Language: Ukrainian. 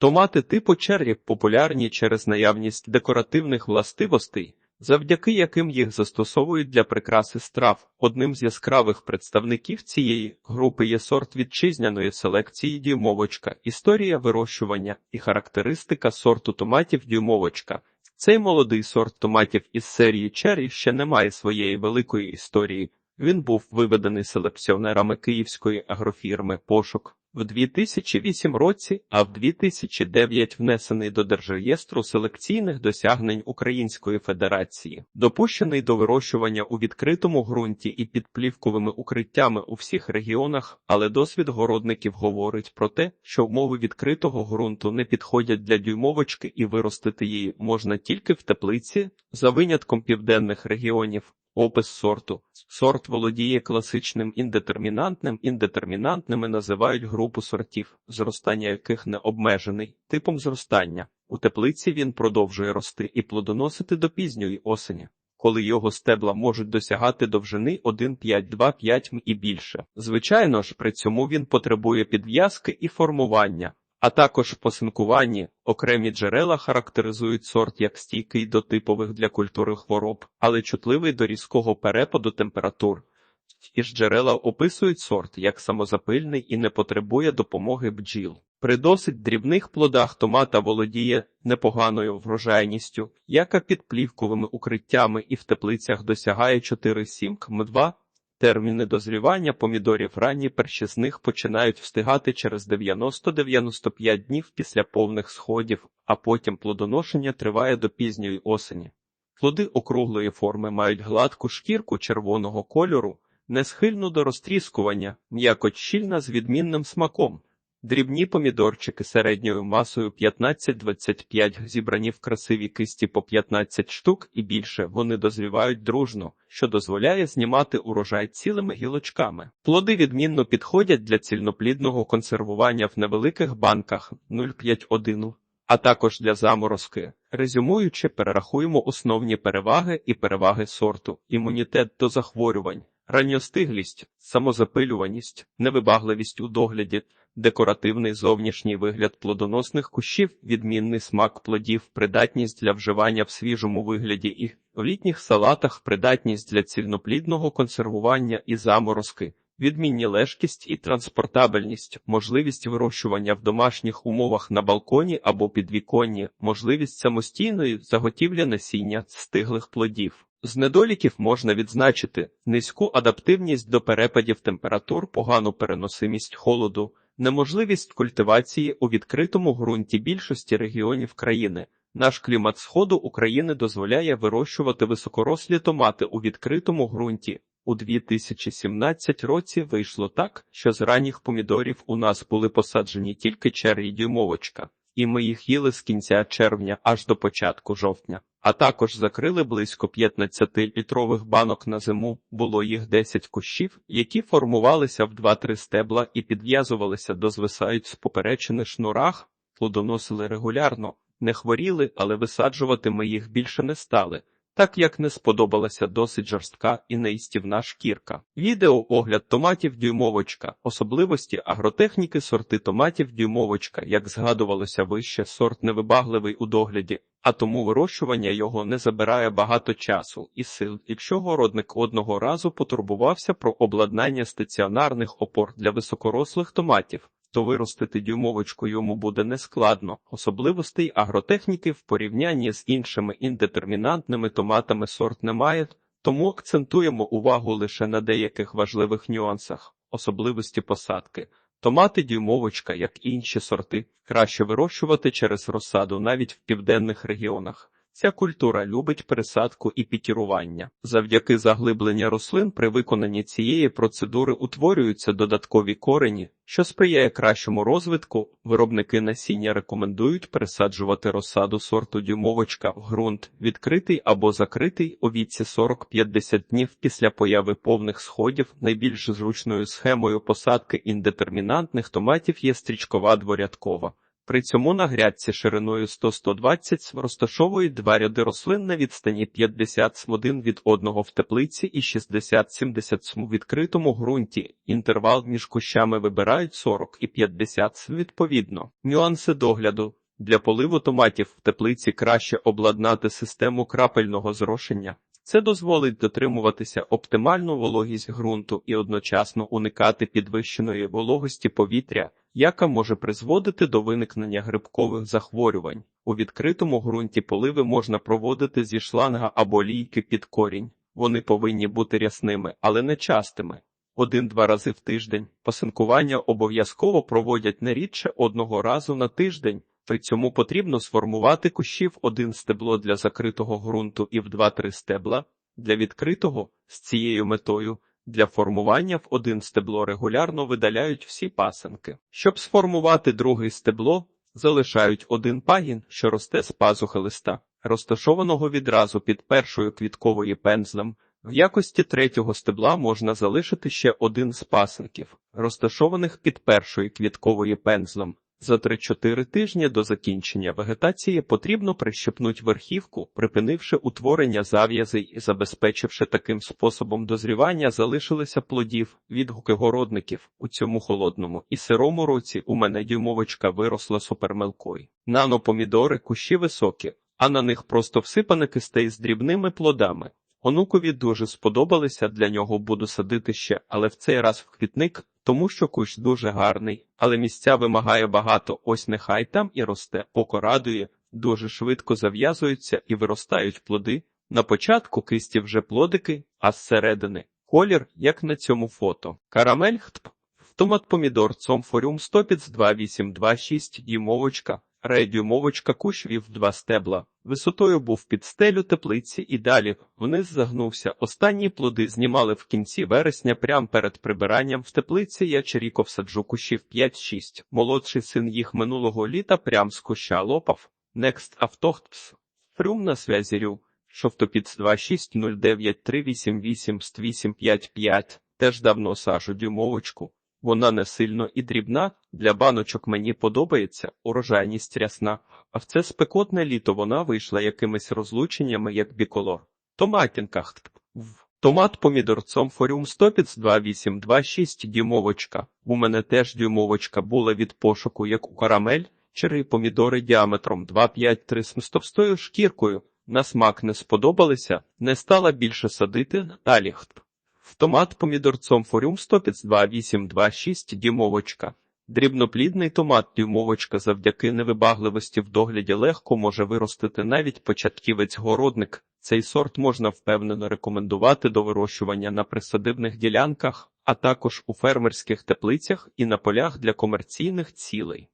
Томати типу черрі популярні через наявність декоративних властивостей, завдяки яким їх застосовують для прикраси страв. Одним з яскравих представників цієї групи є сорт вітчизняної селекції дюймовочка, історія вирощування і характеристика сорту томатів дюймовочка. Цей молодий сорт томатів із серії черрі ще не має своєї великої історії. Він був виведений селекціонерами київської агрофірми Пошук в 2008 році, а в 2009 внесений до Держреєстру селекційних досягнень Української Федерації, допущений до вирощування у відкритому ґрунті і під плівковими укриттями у всіх регіонах, але досвід городників говорить про те, що умови відкритого ґрунту не підходять для дюймовочки і виростити її можна тільки в теплиці, за винятком південних регіонів. Опис сорту. Сорт володіє класичним індетермінантним. Індетермінантними називають групу сортів, зростання яких не обмежений, типом зростання. У теплиці він продовжує рости і плодоносити до пізньої осені, коли його стебла можуть досягати довжини 1,5-2,5 м і більше. Звичайно ж, при цьому він потребує підв'язки і формування. А також в посинкуванні окремі джерела характеризують сорт як стійкий до типових для культури хвороб, але чутливий до різкого перепаду температур. Ті ж джерела описують сорт як самозапильний і не потребує допомоги бджіл. При досить дрібних плодах томата володіє непоганою врожайністю, яка під плівковими укриттями і в теплицях досягає 4-7 км2. Терміни дозрівання помідорів ранні перші з них починають встигати через 90-95 днів після повних сходів, а потім плодоношення триває до пізньої осені. Плоди округлої форми мають гладку шкірку червоного кольору, не схильну до розтріскування, м'яко щільна з відмінним смаком. Дрібні помідорчики середньою масою 15-25 зібрані в красиві кисті по 15 штук і більше вони дозрівають дружно, що дозволяє знімати урожай цілими гілочками. Плоди відмінно підходять для цільноплідного консервування в невеликих банках 0,5-1, а також для заморозки. Резюмуючи, перерахуємо основні переваги і переваги сорту, імунітет до захворювань, ранньостиглість, самозапилюваність, невибагливість у догляді декоративний зовнішній вигляд плодоносних кущів, відмінний смак плодів, придатність для вживання в свіжому вигляді і в літніх салатах, придатність для цільноплідного консервування і заморозки. Відмінні лежкість і транспортабельність, можливість вирощування в домашніх умовах на балконі або підвіконні, можливість самостійної заготівлі насіння стиглих плодів. З недоліків можна відзначити низьку адаптивність до перепадів температур, погану переносимість холоду, неможливість культивації у відкритому ґрунті більшості регіонів країни. Наш клімат сходу України дозволяє вирощувати високорослі томати у відкритому ґрунті. У 2017 році вийшло так, що з ранніх помідорів у нас були посаджені тільки черрі дюймовочка, і ми їх їли з кінця червня аж до початку жовтня. А також закрили близько 15-літрових банок на зиму. Було їх 10 кущів, які формувалися в 2-3 стебла і підв'язувалися до звисають з поперечини шнурах, плодоносили регулярно, не хворіли, але висаджувати ми їх більше не стали. Так як не сподобалася досить жорстка і неїстівна шкірка. Відео огляд томатів дюймовочка, особливості агротехніки. Сорти томатів дюймовочка, як згадувалося вище, сорт невибагливий у догляді, а тому вирощування його не забирає багато часу і сил. Якщо городник одного разу потурбувався про обладнання стаціонарних опор для високорослих томатів то виростити дюймовочку йому буде нескладно. Особливостей агротехніки в порівнянні з іншими індетермінантними томатами сорт немає, тому акцентуємо увагу лише на деяких важливих нюансах, особливості посадки. Томати дюймовочка, як інші сорти, краще вирощувати через розсаду навіть в південних регіонах. Ця культура любить пересадку і пікірування. Завдяки заглибленню рослин при виконанні цієї процедури утворюються додаткові корені, що сприяє кращому розвитку. Виробники насіння рекомендують пересаджувати розсаду сорту дюймовочка в ґрунт, відкритий або закритий у віці 40-50 днів після появи повних сходів. Найбільш зручною схемою посадки індетермінантних томатів є стрічкова дворядкова. При цьому на грядці шириною 100-120 см розташовують два ряди рослин на відстані 50 см один від одного в теплиці і 60-70 см у відкритому ґрунті. Інтервал між кущами вибирають 40 і 50 см відповідно. Нюанси догляду. Для поливу томатів в теплиці краще обладнати систему крапельного зрошення. Це дозволить дотримуватися оптимальну вологість ґрунту і одночасно уникати підвищеної вологості повітря, яка може призводити до виникнення грибкових захворювань. У відкритому ґрунті поливи можна проводити зі шланга або лійки під корінь. Вони повинні бути рясними, але не частими. Один-два рази в тиждень. Пасинкування обов'язково проводять не рідше одного разу на тиждень. При цьому потрібно сформувати кущів один стебло для закритого ґрунту і в 2-3 стебла для відкритого з цією метою. Для формування в один стебло регулярно видаляють всі пасинки. Щоб сформувати друге стебло, залишають один пагін, що росте з пазухи листа, розташованого відразу під першою квітковою пензлем. В якості третього стебла можна залишити ще один з пасинків, розташованих під першою квітковою пензлем. За 3-4 тижні до закінчення вегетації потрібно прищепнути верхівку, припинивши утворення зав'язей і забезпечивши таким способом дозрівання, залишилися плодів. Відгуки городників у цьому холодному і сирому році у мене дюймовочка виросла супермелкою. Нано-помідори кущі високі, а на них просто всипане кистей з дрібними плодами. Онукові дуже сподобалися, для нього буду садити ще, але в цей раз в квітник, тому що кущ дуже гарний, але місця вимагає багато, ось нехай там і росте, око радує, дуже швидко зав'язуються і виростають плоди. На початку кисті вже плодики, а зсередини колір, як на цьому фото. Карамель хтп. Томат помідор цомфоріум 1052826 дюймовочка. Редюмовочка кущ вів два стебла. Висотою був під стелю теплиці і далі вниз загнувся. Останні плоди знімали в кінці вересня прямо перед прибиранням в теплиці. Я чаріков саджу кущів 5-6. Молодший син їх минулого літа прям з куща лопав. Next автохтс. Фрюм на связі рю. Шовтопіц 2609388 Теж давно сажу дюймовочку. Вона не сильно і дрібна, для баночок мені подобається, урожайність рясна, а в це спекотне літо вона вийшла якимись розлученнями, як біколор. Томатінках. В. Томат помідорцом форіум 1052826 дюймовочка. У мене теж дюймовочка була від пошуку, як у карамель, черри помідори діаметром 2,5-3 з товстою шкіркою. На смак не сподобалися, не стала більше садити, далі хтп. В томат помідорцом форіум 1052826 дюймовочка. Дрібноплідний томат півмовочка завдяки невибагливості в догляді легко може виростити навіть початківець-городник. Цей сорт можна впевнено рекомендувати до вирощування на присадибних ділянках, а також у фермерських теплицях і на полях для комерційних цілей.